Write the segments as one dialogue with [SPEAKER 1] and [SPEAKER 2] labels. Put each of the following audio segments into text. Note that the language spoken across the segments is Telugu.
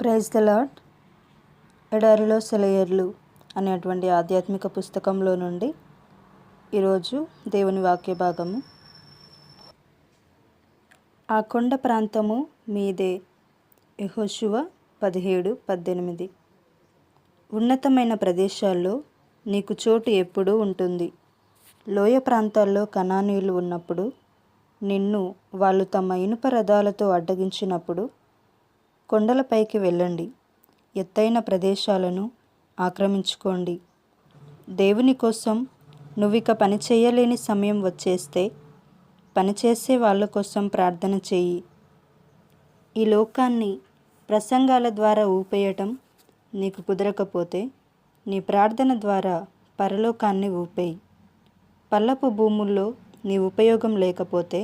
[SPEAKER 1] ప్రైజ్ ద లాడ్ ఎడారిలో సెలయర్లు అనేటువంటి ఆధ్యాత్మిక పుస్తకంలో నుండి ఈరోజు దేవుని వాక్య భాగము. ఆ కొండ ప్రాంతము మీదే యహోశువ పదిహేడు పద్దెనిమిది. ఉన్నతమైన ప్రదేశాల్లో నీకు చోటు ఎప్పుడూ ఉంటుంది. లోయ ప్రాంతాల్లో కణానీయులు ఉన్నప్పుడు నిన్ను వాళ్ళు తమ ఇనుప రథాలతో అడ్డగించినప్పుడు కొండలపైకి వెళ్ళండి. ఎత్తైన ప్రదేశాలను ఆక్రమించుకోండి. దేవుని కోసం నువ్విక పని చేయలేని సమయం వచ్చేస్తే పనిచేసే వాళ్ళ కోసం ప్రార్థన చేయి. ఈ లోకాన్ని ప్రసంగాల ద్వారా ఊపేయటం నీకు కుదరకపోతే నీ ప్రార్థన ద్వారా పరలోకాన్ని ఊపేయి. పల్లపు భూముల్లో నీ ఉపయోగం లేకపోతే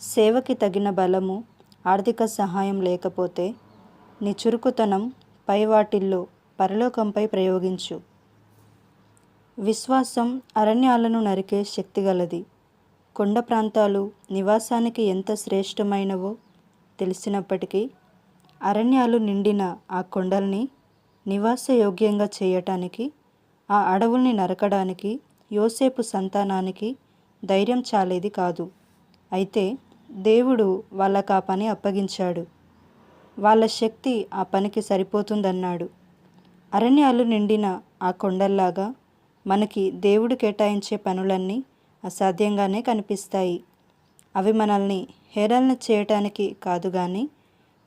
[SPEAKER 1] సేవకి తగిన బలము ఆర్థిక సహాయం లేకపోతే నీ చురుకుతనం పై వాటిల్లో పరలోకంపై ప్రయోగించు. విశ్వాసం అరణ్యాలను నరికే శక్తిగలది కొండ ప్రాంతాలు నివాసానికి ఎంత శ్రేష్టమైనవో తెలిసినప్పటికీ అరణ్యాలు నిండిన ఆ కొండల్ని నివాసయోగ్యంగా చేయటానికి ఆ అడవుల్ని నరకడానికి యోసేపు సంతానానికి ధైర్యం చాలేది కాదు. అయితే దేవుడు వాళ్ళకు ఆ పని అప్పగించాడు. వాళ్ళ శక్తి ఆ పనికి సరిపోతుందన్నాడు. అరణ్యాలు నిండిన ఆ కొండల్లాగా మనకి దేవుడు కేటాయించే పనులన్నీ అసాధ్యంగానే కనిపిస్తాయి. అవి మనల్ని హేళన చేయటానికి కాదు కానీ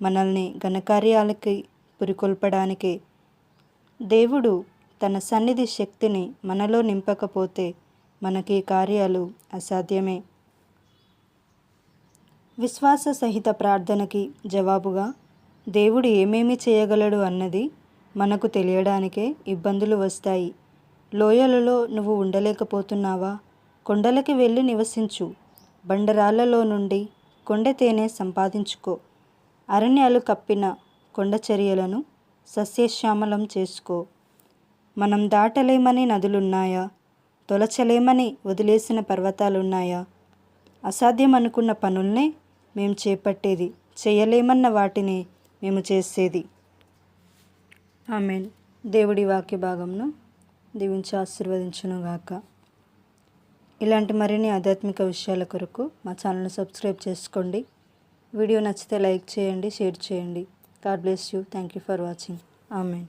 [SPEAKER 1] మనల్ని ఘనకార్యాలకి పురికొల్పడానికి. దేవుడు తన సన్నిధి శక్తిని మనలో నింపకపోతే మనకి కార్యాలు అసాధ్యమే. విశ్వాస సహిత ప్రార్థనకి జవాబుగా దేవుడు ఏమేమి చేయగలడు అన్నది మనకు తెలియడానికే ఇబ్బందులు వస్తాయి. లోయలలో నువ్వు ఉండలేకపోతున్నావా? కొండలకి వెళ్ళి నివసించు. బండరాళ్ళలో నుండి కొండ తేనె సంపాదించుకో. అరణ్యాలు కప్పిన కొండ చర్యలను సస్యశ్యామలం చేసుకో. మనం దాటలేమని నదులున్నాయా? తొలచలేమని వదిలేసిన పర్వతాలున్నాయా? అసాధ్యం అనుకున్న పనుల్నే మేము చేపట్టేది చేయలేమన్న వాటిని మేము చేసేది. ఆమెన్. దేవుడి వాక్య భాగంను దీవించి ఆశీర్వదించును గాక. ఇలాంటి మరిన్ని ఆధ్యాత్మిక విషయాల కొరకు మా ఛానల్ని సబ్స్క్రైబ్ చేసుకోండి. వీడియో నచ్చితే లైక్ చేయండి షేర్ చేయండి. God bless you. Thank you for watching. Amen.